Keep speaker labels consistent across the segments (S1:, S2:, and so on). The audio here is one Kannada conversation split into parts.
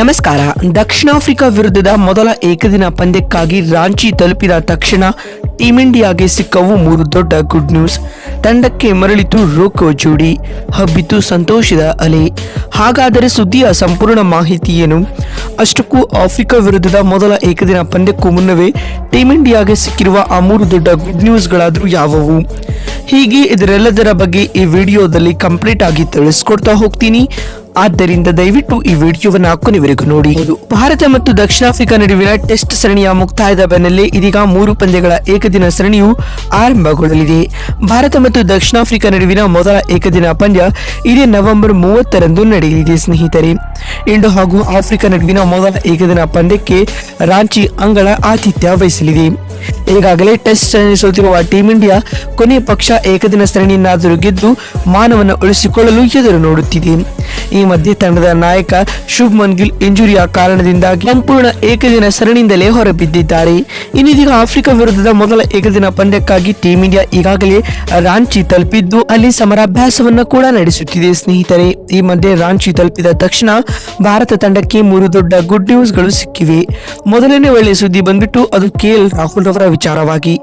S1: ನಮಸ್ಕಾರ. ದಕ್ಷಿಣ ಆಫ್ರಿಕಾ ವಿರುದ್ಧದ ಮೊದಲ ಏಕದಿನ ಪಂದ್ಯಕ್ಕಾಗಿ ರಾಂಚಿ ತಲುಪಿದ ತಕ್ಷಣ ಟೀಂ ಇಂಡಿಯಾಗೆ ಸಿಕ್ಕವು ಮೂರು ದೊಡ್ಡ ಗುಡ್ ನ್ಯೂಸ್. ತಂಡಕ್ಕೆ ಮರಳಿತು ರೋಕೋ ಜೋಡಿ. ಹಬ್ಬಿತು ಸಂತೋಷದ ಅಲೆ. ಹಾಗಾದರೆ ಸುದ್ದಿಯ ಸಂಪೂರ್ಣ ಮಾಹಿತಿ ಅಷ್ಟಕ್ಕೂ ಆಫ್ರಿಕಾ ವಿರುದ್ಧದ ಮೊದಲ ಏಕದಿನ ಪಂದ್ಯಕ್ಕೂ ಮುನ್ನವೇ ಟೀಂ ಇಂಡಿಯಾಗೆ ಸಿಕ್ಕಿರುವ ಆ ಮೂರು ದೊಡ್ಡ ಗುಡ್ ನ್ಯೂಸ್ಗಳಾದರೂ ಯಾವುವು? ಹೀಗೆ ಇದರೆಲ್ಲದರ ಬಗ್ಗೆ ಈ ವಿಡಿಯೋದಲ್ಲಿ ಕಂಪ್ಲೀಟ್ ಆಗಿ ತಿಳಿಸ್ಕೊಡ್ತಾ ಹೋಗ್ತೀನಿ. ಆದ್ದರಿಂದ ದಯವಿಟ್ಟು ಈ ವಿಡಿಯೋವನ್ನು ಕೊನೆವರೆಗೂ ನೋಡಿ. ಭಾರತ ಮತ್ತು ದಕ್ಷಿಣ ಆಫ್ರಿಕಾ ನಡುವಿನ ಟೆಸ್ಟ್ ಸರಣಿಯ ಮುಕ್ತಾಯದ ಬೆನ್ನಲ್ಲೇ ಇದೀಗ ಮೂರು ಪಂದ್ಯಗಳ ಏಕದಿನ ಸರಣಿಯು ಆರಂಭಗೊಳ್ಳಲಿದೆ. ಭಾರತ ಮತ್ತು ದಕ್ಷಿಣ ಆಫ್ರಿಕಾ ನಡುವಿನ ಮೊದಲ ಏಕದಿನ ಪಂದ್ಯ ಇದೇ ನವೆಂಬರ್ ಮೂವತ್ತರಂದು ನಡೆಯಲಿದೆ ಸ್ನೇಹಿತರೆ. ಇಂಡೋ ಹಾಗೂ ಆಫ್ರಿಕಾ ನಡುವಿನ ಮೊದಲ ಏಕದಿನ ಪಂದ್ಯಕ್ಕೆ ರಾಂಚಿ ಅಂಗಳ ಆತಿಥ್ಯ ವಹಿಸಲಿದೆ. ಈಗಾಗಲೇ ಟೆಸ್ಟ್ ಸರಣಿ ಸೋತಿರುವ ಟೀಂ ಇಂಡಿಯಾ ಕೊನೆಯ ಪಕ್ಷ ಏಕದಿನ ಸರಣಿಯನ್ನಾದರೂ ಗೆದ್ದು ಮಾನವನ್ನು ಉಳಿಸಿಕೊಳ್ಳಲು ಎದುರು ನೋಡುತ್ತಿದೆ. ಈ ಮಧ್ಯೆ ತಂಡದ ನಾಯಕ ಶುಭ್ಮನ್ ಗಿಲ್ ಇಂಜುರಿಯ ಕಾರಣದಿಂದಾಗಿ ಸಂಪೂರ್ಣ ಏಕದಿನ ಸರಣಿಯಿಂದಲೇ ಹೊರಬಿದ್ದಿದ್ದಾರೆ. ಇನ್ನಿದೀಗ ಆಫ್ರಿಕಾ ವಿರುದ್ಧದ ಮೊದಲ ಏಕದಿನ ಪಂದ್ಯಕ್ಕಾಗಿ ಟೀಂ ಇಂಡಿಯಾ ಈಗಾಗಲೇ ರಾಂಚಿ ತಲುಪಿದ್ದು, ಅಲ್ಲಿ ಸಮರಾಭ್ಯಾಸವನ್ನ ಕೂಡ ನಡೆಸುತ್ತಿದೆ ಸ್ನೇಹಿತರೆ. ಈ ಮಧ್ಯೆ ರಾಂಚಿ ತಲುಪಿದ ತಕ್ಷಣ ಭಾರತ ತಂಡಕ್ಕೆ ಮೂರು ದೊಡ್ಡ ಗುಡ್ ನ್ಯೂಸ್ಗಳು ಸಿಕ್ಕಿವೆ. ಮೊದಲನೇ ಒಳ್ಳೆಯ ಸುದ್ದಿ ಬಂದ್ಬಿಟ್ಟು ಅದು ಕೆ ಎಲ್ ರಾಹುಲ್ ರವರ ವಿಚಾರವಾಗಿ.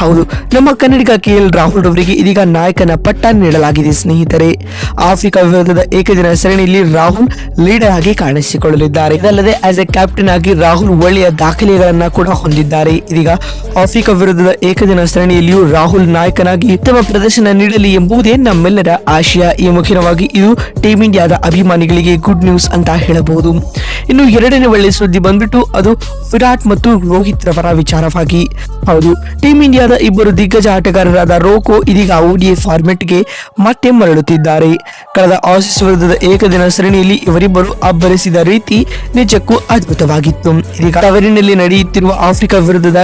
S1: ಹೌದು, ನಮ್ಮ ಕನ್ನಡಿಗ ಕೆ ಎಲ್ ರಾಹುಲ್ ರವರಿಗೆ ಇದೀಗ ನಾಯಕನ ಪಟ್ಟ ನೀಡಲಾಗಿದೆ ಸ್ನೇಹಿತರೆ. ಆಫ್ರಿಕಾ ವಿರುದ್ಧದ ಏಕದಿನ ಸರಣಿಯಲ್ಲಿ ರಾಹುಲ್ ಲೀಡರ್ ಆಗಿ ಕಾಣಿಸಿಕೊಳ್ಳಲಿದ್ದಾರೆ. ಇದಲ್ಲದೆ ಆಸ್ ಎ ಕ್ಯಾಪ್ಟನ್ ಆಗಿ ರಾಹುಲ್ ಒಳ್ಳೆಯ ದಾಖಲೆಗಳನ್ನ ಕೂಡ ಹೊಂದಿದ್ದಾರೆ. ಇದೀಗ ಆಫ್ರಿಕಾ ವಿರುದ್ಧದ ಏಕದಿನ ಸರಣಿಯಲ್ಲಿಯೂ ರಾಹುಲ್ ನಾಯಕನಾಗಿ ಉತ್ತಮ ಪ್ರದರ್ಶನ ನೀಡಲಿ ಎಂಬುದೇ ನಮ್ಮೆಲ್ಲರ ಆಶಯ. ಈ ಮುಖ್ಯವಾಗಿ ಇದು ಟೀಮ್ ಇಂಡಿಯಾದ ಅಭಿಮಾನಿಗಳಿಗೆ ಗುಡ್ ನ್ಯೂಸ್ ಅಂತ ಹೇಳಬಹುದು. ಇನ್ನು ಎರಡನೇ ಒಳ್ಳೆಯ ಸುದ್ದಿ ಬಂದ್ಬಿಟ್ಟು, ಅದು ವಿರಾಟ್ ಮತ್ತು ರೋಹಿತ್ ರವರ ವಿಚಾರವಾಗಿ. ಹೌದು ಟೀಮ್ ಇಂಡಿಯಾದ ಇಬ್ಬರು ದಿಗ್ಗಜ ಆಟಗಾರರಾದ ರೋಕೋ ಇದೀಗ ಓಡಿಎ ಫಾರ್ಮೆಟ್ಗೆ ಮತ್ತೆ ಮರಳುತ್ತಿದ್ದಾರೆ. ಕಳೆದ ಆಸೀಸ್ ವಿರುದ್ಧದ ಏಕದಿನ ಸರಣಿಯಲ್ಲಿ ಇವರಿಬ್ಬರು ಅಬ್ಬರಿಸಿದ ರೀತಿ ನಿಜಕ್ಕೂ ಅದ್ಭುತವಾಗಿತ್ತು. ಇದೀಗ ತವರಿನಲ್ಲಿ ನಡೆಯುತ್ತಿರುವ ಆಫ್ರಿಕಾ ವಿರುದ್ಧದ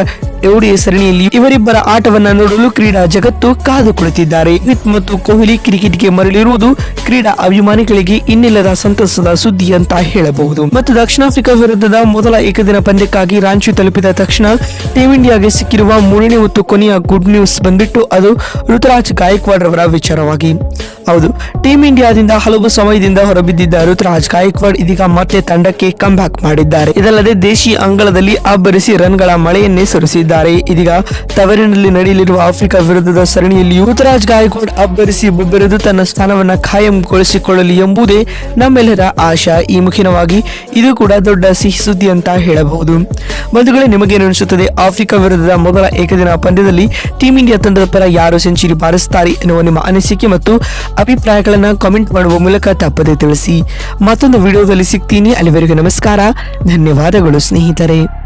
S1: ಓಡಿಎ ಸರಣಿಯಲ್ಲಿ ಇವರಿಬ್ಬರ ಆಟವನ್ನ ನೋಡಲು ಕ್ರೀಡಾ ಜಗತ್ತು ಕಾದು ಕುಳಿತಿದ್ದಾರೆ ಸ್ಮಿತ್ ಮತ್ತು ಕೊಹ್ಲಿ ಕ್ರಿಕೆಟ್ಗೆ ಮರಳಿರುವುದು ಕ್ರೀಡಾ ಅಭಿಮಾನಿಗಳಿಗೆ ಇನ್ನಿಲ್ಲದ ಸಂತಸದ ಸುದ್ದಿ ಅಂತ ಹೇಳಬಹುದು. ಮತ್ತು ದಕ್ಷಿಣ ಆಫ್ರಿಕಾ ವಿರುದ್ಧದ ಮೊದಲ ಏಕದಿನ ಪಂದ್ಯಕ್ಕಾಗಿ ರಾಂಚಿ ತಲುಪಿದ ತಕ್ಷಣ ಟೀಂ ಇಂಡಿಯಾಗೆ ಸಿಕ್ಕಿರುವ ಮೂರನೇ ಮತ್ತು ಕೊನೆಯ ಗುಡ್ ನ್ಯೂಸ್ ಬಂದ್ಬಿಟ್ಟು ಅದು ಋತುರಾಜ್ ಗಾಯಕ್ವಾಡ್ ರವರ ವಿಚಾರವಾಗಿ. ಹೌದು, ಟೀಂ ಇಂಡಿಯಾದಿಂದ ಹಲವು ಸಮಯದಿಂದ ಹೊರಬಿದ್ದಿದ್ದ ಋತುರಾಜ್ ಗಾಯಕ್ವಾಡ್ ಇದೀಗ ಮತ್ತೆ ತಂಡಕ್ಕೆ ಕಮ್ ಬ್ಯಾಕ್ ಮಾಡಿದ್ದಾರೆ. ಇದಲ್ಲದೆ ದೇಶಿ ಅಂಗಳದಲ್ಲಿ ಅಬ್ಬರಿಸಿ ರನ್ಗಳ ಮಳೆಯನ್ನೇ ಸುರಿಸಿದ್ದಾರೆ. ಇದೀಗ ತವರಿನಲ್ಲಿ ನಡೆಯಲಿರುವ ಆಫ್ರಿಕಾ ವಿರುದ್ಧದ ಸರಣಿಯಲ್ಲಿ ಯುವತರಾಜ್ ಗಾಯಕ್ವಾಡ್ ಅಬ್ಬರಿಸಿ ಬೊಬ್ಬೆರೆದು ತನ್ನ ಸ್ಥಾನವನ್ನು ಖಾಯಂಗೊಳಿಸಿಕೊಳ್ಳಲಿ ಎಂಬುದೇ ನಮ್ಮೆಲ್ಲರ ಆಶಾ. ಈ ಮುಖಿನವಾಗಿ ಇದು ಕೂಡ ದೊಡ್ಡ ಸಿಹಿ ಸುದ್ದಿ ಅಂತ ಹೇಳಬಹುದು. ಬಂಧುಗಳೇ, ನಿಮಗೇನು ಅನಿಸುತ್ತದೆ? ಆಫ್ರಿಕಾ ವಿರುದ್ಧದ ಮೊದಲ ಏಕದಿನ ಪಂದ್ಯದಲ್ಲಿ ಟೀಂ ಇಂಡಿಯಾ ತಂಡದ ಪರ ಯಾರು ಸೆಂಚುರಿ ಬಾರಿಸುತ್ತಾರೆ ಎನ್ನುವ ನಿಮ್ಮ ಅನಿಸಿಕೆ ಮತ್ತು ಅಭಿಪ್ರಾಯಗಳನ್ನು ಕಾಮೆಂಟ್ ಮಾಡುವ ಮೂಲಕ ತಪ್ಪದೆ ತಿಳಿಸಿ. ಮತ್ತೊಂದು ವಿಡಿಯೋದಲ್ಲಿ ಸಿಗ್ತೀನಿ. ಅಲ್ಲಿವರೆಗೂ ನಮಸ್ಕಾರ. ಧನ್ಯವಾದಗಳು ಸ್ನೇಹಿತರೆ.